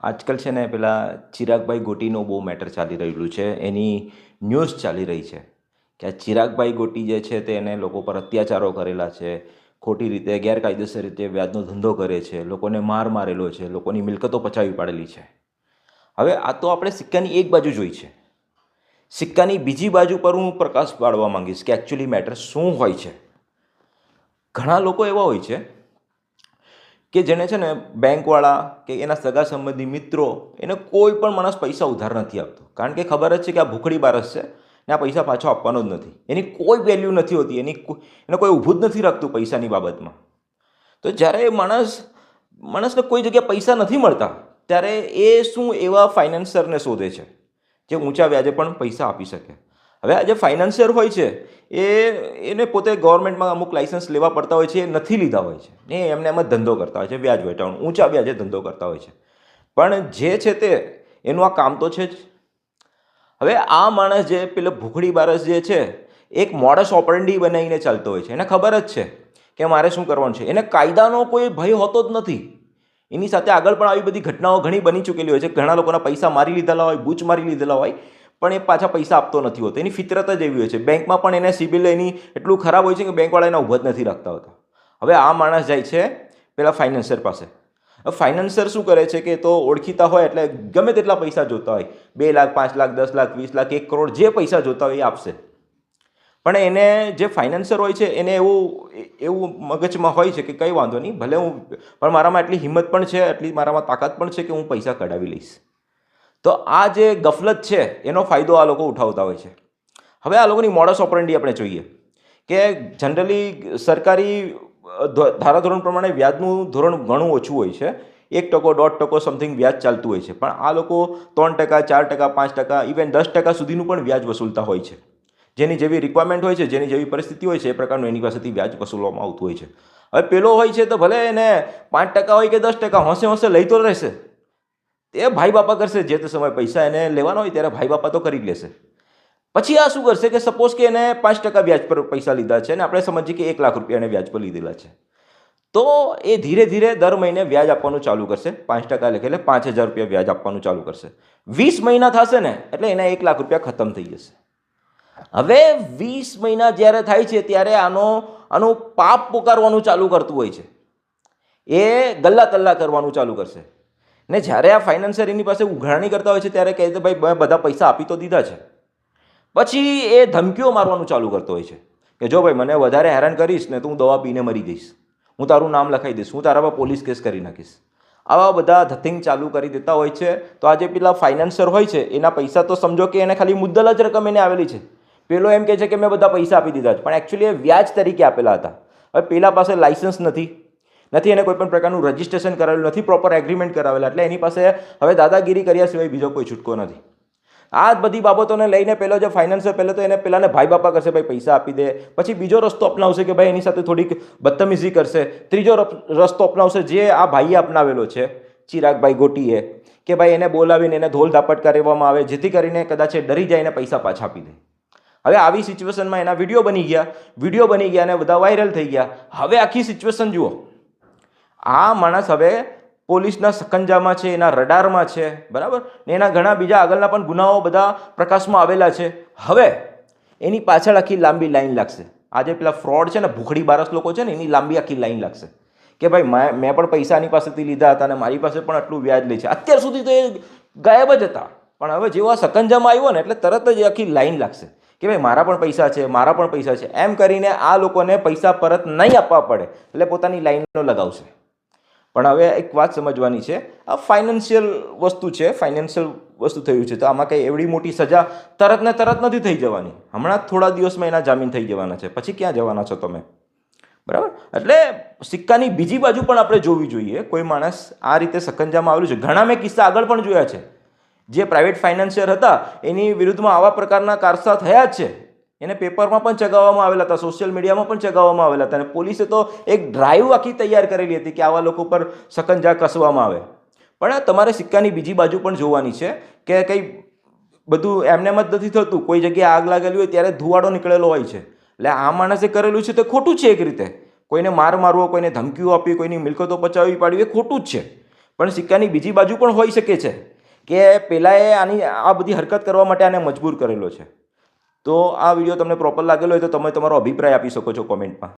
આજકાલ છે ને પેલા ચિરાગભાઈ ગોટીનો બહુ મેટર ચાલી રહેલું છે. એની ન્યૂઝ ચાલી રહી છે કે આ ચિરાગભાઈ ગોટી જે છે તે એને લોકો પર અત્યાચારો કરેલા છે, ખોટી રીતે, ગેરકાયદેસર રીતે વ્યાજનો ધંધો કરે છે, લોકોને માર મારેલો છે, લોકોની મિલકતો પચાવી પાડેલી છે. હવે આ તો આપણે સિક્કાની એક બાજુ જોઈ છે. સિક્કાની બીજી બાજુ પર હું પ્રકાશ પાડવા માંગીશ કે એકચ્યુઅલી મેટર શું હોય છે. ઘણા લોકો એવા હોય છે કે જેને છે ને બેંકવાળા કે એના સગા સંબંધી મિત્રો એને કોઈ પણ માણસ પૈસા ઉધાર નથી આપતો. કારણ કે ખબર જ છે કે આ ભૂખડી બારસ છે ને આ પૈસા પાછો આપવાનો જ નથી. એની કોઈ વેલ્યુ નથી હોતી. એની એને કોઈ ઊભું જ નથી રાખતું પૈસાની બાબતમાં. તો જ્યારે માણસ, માણસને કોઈ જગ્યાએ પૈસા નથી મળતા, ત્યારે એ શું એવા ફાઇનાન્સરને શોધે છે? જે ઊંચા વ્યાજે પણ પૈસા આપી શકે. હવે આ જે ફાઇનાન્સિયર હોય છે, એ એને પોતે ગવર્મેન્ટમાં અમુક લાઇસન્સ લેવા પડતા હોય છે, એ નથી લીધા હોય છે. ને એમને એમ ધંધો કરતા હોય છે, વ્યાજ વેટાણ ઊંચા વ્યાજે ધંધો કરતા હોય છે. પણ જે છે તે, એનું આ કામ તો છે જ. હવે આ માણસ જે પેલો ભૂખડી બારસ જે છે, એક મોડસ ઓપરંડી બનાવીને ચાલતો હોય છે. એને ખબર જ છે કે મારે શું કરવાનું છે. એને કાયદાનો કોઈ ભય હોતો જ નથી. એની સાથે આગળ પણ આવી બધી ઘટનાઓ ઘણી બની ચૂકેલી હોય છે. ઘણા લોકોના પૈસા મારી લીધેલા હોય, બૂચ મારી લીધેલા હોય. પણ એ પાછા પૈસા આપતો નથી હોતો. એની ફિતરત જ એવી હોય છે. બેંકમાં પણ એને સિબિલ એની એટલું ખરાબ હોય છે કે બેંકવાળા એના ઊભા જ નથી રાખતા હોતા. હવે આ માણસ જાય છે પેલા ફાઇનાન્સર પાસે. ફાઇનાન્સર શું કરે છે કે તો ઓળખીતા હોય એટલે ગમે તેટલા પૈસા જોતા હોય. બે લાખ, પાંચ લાખ, દસ લાખ, વીસ લાખ, એક કરોડ જે પૈસા જોતા હોય એ આપશે. પણ એને જે ફાઇનાન્સર હોય છે એને એવું એવું મગજમાં હોય છે કે કંઈ વાંધો નહીં. ભલે હું, પણ મારામાં એટલી હિંમત પણ છે, એટલી મારામાં તાકાત પણ છે કે હું પૈસા કઢાવી લઈશ. તો આ જે ગફલત છે, એનો ફાયદો આ લોકો ઉઠાવતા હોય છે. હવે આ લોકોની મોડસ ઓપરન્ડી આપણે જોઈએ કે જનરલી સરકારી ધારાધોરણ પ્રમાણે વ્યાજનું ધોરણ ઘણું ઓછું હોય છે. એક ટકો, દોઢ ટકો સમથિંગ વ્યાજ ચાલતું હોય છે. પણ આ લોકો ત્રણ ટકા, ચાર ટકા, પાંચ ટકા ઇવન દસ ટકા સુધીનું પણ વ્યાજ વસૂલતા હોય છે. જેની જેવી રિક્વાયરમેન્ટ હોય છે, જેની જેવી પરિસ્થિતિ હોય છે, એ પ્રકારનું એની પાસેથી વ્યાજ વસૂલવામાં આવતું હોય છે. હવે પેલો હોય છે તો ભલે એને પાંચ ટકા હોય કે દસ ટકા, હોંશે હોંશે લઈ તો રહેશે. તે ભાઈ બાપા કરશે. જે તે સમય પૈસા એને લેવાના હોય ત્યારે ભાઈ બાપા તો કરી લેશે. પછી આ શું કરશે કે સપોઝ કે એને પાંચ ટકા વ્યાજ પર પૈસા લીધા છે અને આપણે સમજીએ કે એક લાખ રૂપિયા એને વ્યાજ પર લીધેલા છે. તો એ ધીરે ધીરે દર મહિને વ્યાજ આપવાનું ચાલુ કરશે. પાંચ ટકા લખે એટલે પાંચ હજાર રૂપિયા વ્યાજ આપવાનું ચાલુ કરશે. વીસ મહિના થશે ને એટલે એના એક લાખ રૂપિયા ખતમ થઈ જશે. હવે વીસ મહિના જ્યારે થાય છે ત્યારે આનો, આનું પાપ પુકારવાનું ચાલુ કરતું હોય છે. એ ગલ્લા તલ્લા કરવાનું ચાલુ કરશે. ને જ્યારે આ ફાઇનાન્સર એની પાસે ઉઘરાણી કરતા હોય છે, ત્યારે કહે છે, ભાઈ મેં બધા પૈસા આપી તો દીધા છે. પછી એ ધમકીઓ મારવાનું ચાલુ કરતો હોય છે કે, જો ભાઈ, મને વધારે હેરાન કરીશ ને તો હું દવા પીને મરી જઈશ. હું તારું નામ લખાઈ દઈશ. હું તારા પર પોલીસ કેસ કરી નાખીશ. આવા બધા ધથિંગ ચાલુ કરી દેતા હોય છે. તો આ જે પેલા ફાઇનાન્સર હોય છે, એના પૈસા તો સમજો કે એને ખાલી મુદ્દલ જ રકમ એને આવેલી છે. પેલો એમ કહે છે કે, મેં બધા પૈસા આપી દીધા છે. પણ એકચ્યુઅલી એ વ્યાજ તરીકે આપેલા હતા. હવે પેલા પાસે લાઇસન્સ નથી. નથી એને કોઈ પણ પ્રકારનું રજિસ્ટ્રેશન કરાવેલું નથી પ્રોપર એગ્રીમેન્ટ કરાવેલા. એટલે એની પાસે હવે દાદાગીરી કર્યા સિવાય બીજો કોઈ છૂટકો નથી. આ બધી બાબતોને લઈને પહેલો જે ફાઇનાન્સર પહેલો તો એને પહેલાંને ભાઈ બાપા કરશે, ભાઈ, પૈસા આપી દે. પછી બીજો રસ્તો અપનાવશે કે, ભાઈ, એની સાથે થોડીક બદતમીઝી કરશે. ત્રીજો રસ્તો અપનાવશે જે આ ભાઈએ અપનાવેલો છે, ચિરાગભાઈ ગોટીએ, કે, ભાઈ, એને બોલાવીને એને ધોલ ધાપટ કરવામાં આવે, જેથી કરીને કદાચ એ ડરી જાય એને પૈસા પાછા આપી દે. હવે આવી સિચ્યુએશનમાં એના વીડિયો બની ગયા, વીડિયો બની ગયા અને બધા વાયરલ થઈ ગયા. હવે આખી સિચ્યુએશન જુઓ. આ માણસ હવે પોલીસના સકંજામાં છે, એના રડારમાં છે, બરાબર? ને એના ઘણા બીજા આગળના પણ ગુનાઓ બધા પ્રકાશમાં આવેલા છે. હવે એની પાછળ આખી લાંબી લાઈન લાગશે. આજે પેલા ફ્રોડ છે ને, ભૂખડી બારસ લોકો છે ને, એની લાંબી આખી લાઈન લાગશે. કે ભાઈ, મેં પણ પૈસાની પાસેથી લીધા હતા અને મારી પાસે પણ આટલું વ્યાજ લે છે. અત્યાર સુધી તો એ ગાયબ જ હતા. પણ હવે જેવો આ સકંજામાં આવ્યો ને, એટલે તરત જ આખી લાઈન લાગશે. કે ભાઈ, મારા પણ પૈસા છે, મારા પણ પૈસા છે. એમ કરીને આ લોકોને પૈસા પરત નહીં આપવા પડે, એટલે પોતાની લાઈનો લગાવશે. પણ હવે એક વાત સમજવાની છે. આ ફાઇનાન્શિયલ વસ્તુ છે ફાઇનાન્શિયલ વસ્તુ થયું છે. તો આમાં કંઈ એવડી મોટી સજા તરત ને તરત નથી થઈ જવાની. હમણાં થોડા દિવસમાં એના જામીન થઈ જવાના છે. પછી ક્યાં જવાના છો તમે? બરાબર? એટલે સિક્કાની બીજી બાજુ પણ આપણે જોવી જોઈએ. કોઈ માણસ આ રીતે સકંજામાં આવેલું છે. ઘણા મેં કિસ્સા આગળ પણ જોયા છે. જે પ્રાઇવેટ ફાઇનાન્સિયર હતા, એની વિરુદ્ધમાં આવા પ્રકારના કારસા થયા જ છે. એને પેપરમાં પણ ચગાવવામાં આવેલા હતા સોશિયલ મીડિયામાં પણ ચગાવવામાં આવેલા હતા. અને પોલીસે તો એક ડ્રાઈવ આખી તૈયાર કરેલી હતી કે આવા લોકો પર સકંજા કસવામાં આવે. પણ તમારે સિક્કાની બીજી બાજુ પણ જોવાની છે કે કંઈ બધું એમને એમ જ નથી થતું. કોઈ જગ્યાએ આગ લાગેલી હોય ત્યારે ધુવાડો નીકળેલો હોય છે. એટલે આ માણસે કરેલું છે તે ખોટું છે એક રીતે. કોઈને માર મારવો, કોઈને ધમકીઓ આપવી, કોઈની મિલકતો પચાવી પાડવી એ ખોટું જ છે. પણ સિક્કાની બીજી બાજુ પણ હોઈ શકે છે કે પહેલાં એ આની આ બધી હરકત કરવા માટે આને મજબૂર કરેલો છે. તો આ વીડિયો તમને પ્રોપર લાગેલો હોય તો તમે તમારો અભિપ્રાય આપી શકો છો કોમેન્ટમાં